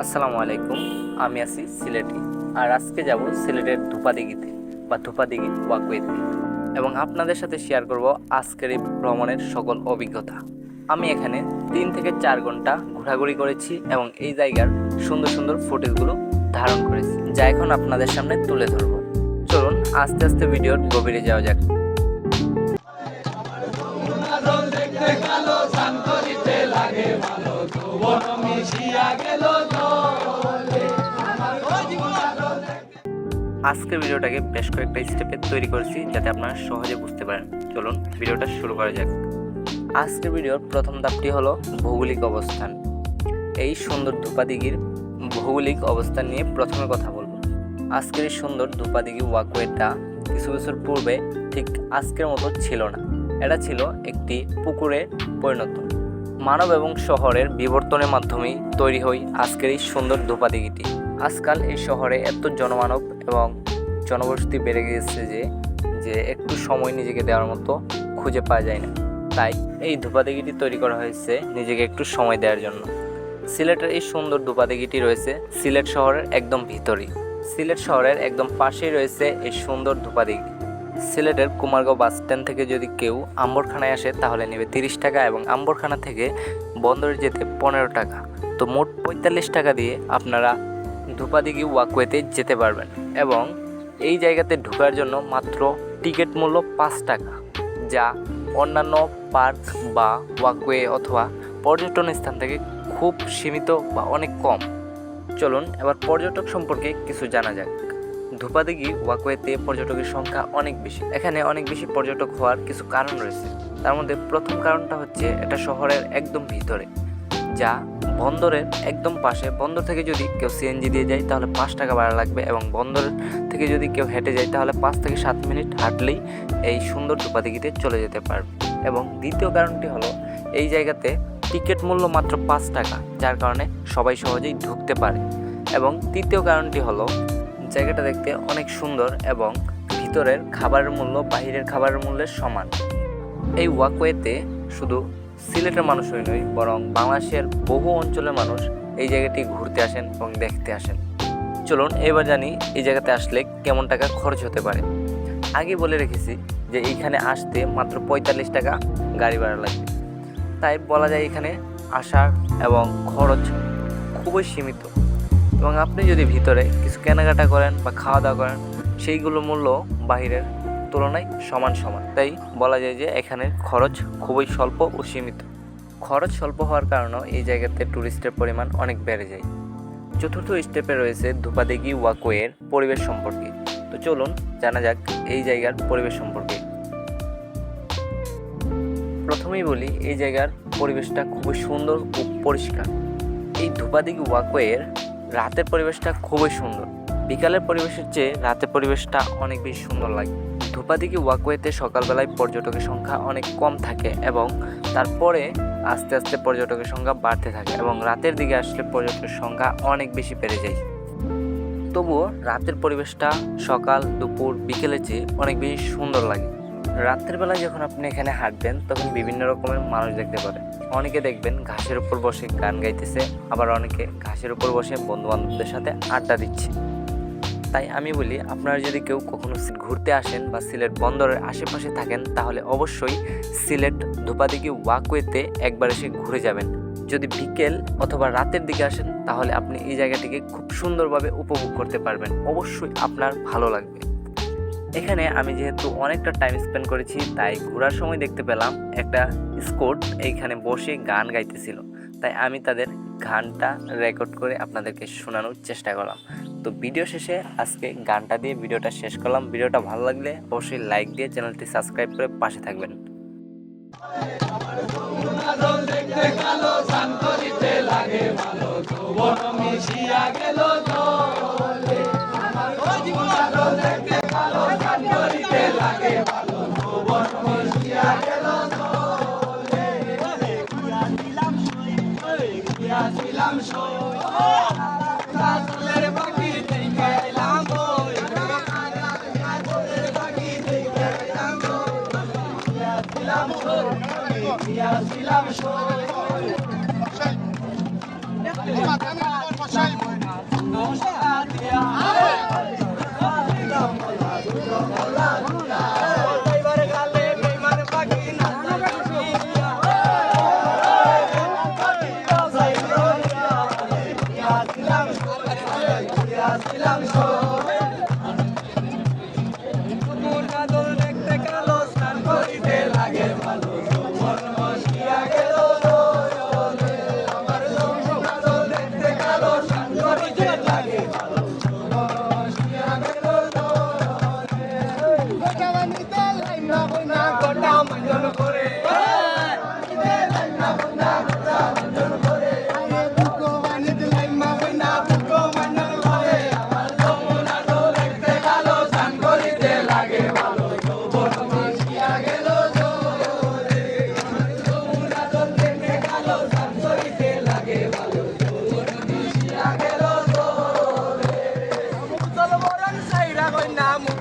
আসসালামু আলাইকুম, আমি আছি সিলেটে। আর আজকে যাব সিলেটের ধূপাদিঘিতে বা ধূপাদিঘি ওয়াকওয়েতে। এবং আপনাদের সাথে শেয়ার করব আজকের এই ভ্রমণের সকল অভিজ্ঞতা। আমি এখানে তিন থেকে চার ঘণ্টা ঘোরাঘুরি করেছি এবং এই জায়গার সুন্দর সুন্দর ফুটেজগুলো ধারণ করেছি। যা এখন আপনাদের সামনে তুলে ধরবো। চলুন আস্তে আস্তে ভিডিওর গভীরে যাওয়া যাক। আজকের ভিডিওটাকে বেশ কয়েকটা স্টেপে তৈরি করেছি যাতে আপনারা সহজে বুঝতে পারেন। চলুন ভিডিওটা শুরু করা যাক। আজকের ভিডিওর প্রথম ধাপটি হলো ভৌগোলিক অবস্থান। এই সুন্দর ধূপাদিঘির ভৌগোলিক অবস্থান নিয়ে প্রথমে কথা বলব। আজকের এই সুন্দর ধূপাদিঘি ওয়াকওয়েটা কিছু বছর পূর্বে ঠিক আজকের মতো ছিল না। এটা ছিল একটি পুকুরে পরিণত। মানব এবং শহরের বিবর্তনের মাধ্যমেই তৈরি হয় আজকের এই সুন্দর ধূপাদিঘিটি আজকাল এই শহরে এত জনমানব এবং জনবসতি বেড়ে গিয়েছে যে যে একটু সময় নিজেকে দেওয়ার মতো খুঁজে পাওয়া যায় না। তাই এই ধূপাদিঘিটি তৈরি করা হয়েছে নিজেকে একটু সময় দেওয়ার জন্য। সিলেটের এই সুন্দর ধূপাদিঘিটি রয়েছে সিলেট শহরের একদম ভিতরেই। সিলেট শহরের একদম পাশেই রয়েছে এই সুন্দর ধূপাদিঘি সিলেটের কুমারগাঁও বাস স্ট্যান্ড থেকে যদি কেউ আম্বরখানায় আসে, তাহলে নেবে তিরিশ টাকা এবং আম্বরখানা থেকে বন্দরে যেতে পনেরো টাকা। তো মোট পঁয়তাল্লিশ টাকা দিয়ে আপনারা ধূপাদিঘি ওয়াকওয়েতে যেতে পারবেন এবং এই জায়গাতে ঢোকার জন্য মাত্র টিকিট মূল্য পাঁচ টাকা, যা অন্যান্য পার্ক বা ওয়াকওয়ে অথবা পর্যটন স্থান থেকে খুব সীমিত বা অনেক কম। চলুন এবার পর্যটক সম্পর্কে কিছু জানা যাক। ধূপাদিঘি ওয়াকওয়েতে পর্যটকের সংখ্যা অনেক বেশি। এখানে অনেক বেশি পর্যটক হওয়ার কিছু কারণ রয়েছে। তার মধ্যে প্রথম কারণটা হচ্ছে, এটা শহরের একদম ভিতরে, যা বন্দরের একদম পাশে, বন্দর থেকে যদি কেউ সিএনজি দিয়ে যায়, তাহলে পাঁচ টাকা ভাড়া লাগবে এবং বন্দর থেকে যদি কেউ হেঁটে যায়, তাহলে পাঁচ থেকে সাত মিনিট হাঁটলেই এই সুন্দর ধূপাদিঘিতে চলে যেতে পারবে। এবং দ্বিতীয় কারণটি হলো, এই জায়গাতে টিকিট মূল্য মাত্র পাঁচ টাকা, যার কারণে সবাই সহজেই ঢুকতে পারে। এবং তৃতীয় কারণটি হলো, জায়গাটা দেখতে অনেক সুন্দর এবং ভিতরের খাবারের মূল্য বাহিরের খাবারের মূল্যের সমান। এই ওয়াকওয়েতে শুধু সিলেটের মানুষই নয় বরং বাংলাদেশের বহু অঞ্চলের মানুষ এই জায়গাটি ঘুরতে আসেন এবং দেখতে আসেন। চলুন এবার জানি এই জায়গাতে আসলে কেমন টাকা খরচ হতে পারে। আগে বলে রেখেছি যে এইখানে আসতে মাত্র পঁয়তাল্লিশ টাকা গাড়ি ভাড়া লাগবে। তাই বলা যায় এখানে আসার এবং খরচ খুবই সীমিত। এবং আপনি যদি ভিতরে কিছু কেনাকাটা করেন বা খাওয়া দাওয়া করেন সেইগুলো মূল্য বাহিরের তুলনায় সমান সমান। তাই বলা যায় যে এখানে খরচ খুবই স্বল্প ও সীমিত। খরচ স্বল্প হওয়ার কারণেও এই জায়গাতে ট্যুরিস্টের পরিমাণ অনেক বেড়ে যায়। চতুর্থ স্টেপে রয়েছে ধূপাদিঘি ওয়াকওয়ের পরিবেশ সম্পর্কে। তো চলুন জানা যাক এই জায়গার পরিবেশ সম্পর্কে। প্রথমেই বলি, এই জায়গার পরিবেশটা খুবই সুন্দর ও পরিষ্কার। এই ধূপাদিঘি ওয়াকওয়ের রাতের পরিবেশটা খুবই সুন্দর। বিকালের পরিবেশের চেয়ে রাতের পরিবেশটা অনেক বেশি সুন্দর লাগে। ধূপাদিঘি ওয়াকওয়েতে সকালবেলায় পর্যটকের সংখ্যা অনেক কম থাকে এবং তারপরে আস্তে আস্তে পর্যটকের সংখ্যা বাড়তে থাকে এবং রাতের দিকে আসলে পর্যটকের সংখ্যা অনেক বেশি বেড়ে যায়। তবুও রাতের পরিবেশটা সকাল, দুপুর, বিকেলের চেয়ে অনেক বেশি সুন্দর লাগে। রাতের বেলা যখন আপনি এখানে হাঁটবেন, তখন বিভিন্ন রকমের মানুষ দেখতে পারেন অনেকে দেখবেন ঘাসের উপর বসে গান গাইতেছে, আবার অনেকে ঘাসের উপর বসে বন্ধু বান্ধবদের সাথে আড্ডা দিচ্ছে। তাই আমি বলি, আপনারা যদি কেউ কখনো ঘুরতে আসেন বা সিলেট বন্দরের আশেপাশে থাকেন, তাহলে অবশ্যই সিলেট ধূপাদিঘি ওয়াকওয়েতে একবার এসে ঘুরে যাবেন। যদি বিকেল অথবা রাতের দিকে আসেন, তাহলে আপনি এই জায়গাটিকে খুব সুন্দরভাবে উপভোগ করতে পারবেন। অবশ্যই আপনার ভালো লাগবে। এখানে আমি যেহেতু অনেকটা টাইম স্পেন্ড করেছি, তাই ঘোরার সময় দেখতে পেলাম একটা স্কোট এইখানে বসে গান গাইতেছিল। তাই আমি তাদের গানটা রেকর্ড করে আপনাদেরকে শোনানোর চেষ্টা করলাম। তো ভিডিও শেষে আজকে গানটা দিয়ে ভিডিওটা শেষ করলাম। ভিডিওটা ভালো লাগলে অবশ্যই লাইক দিয়ে চ্যানেলটি সাবস্ক্রাইব করে পাশে থাকবেন। Silam, silam, silam, silam,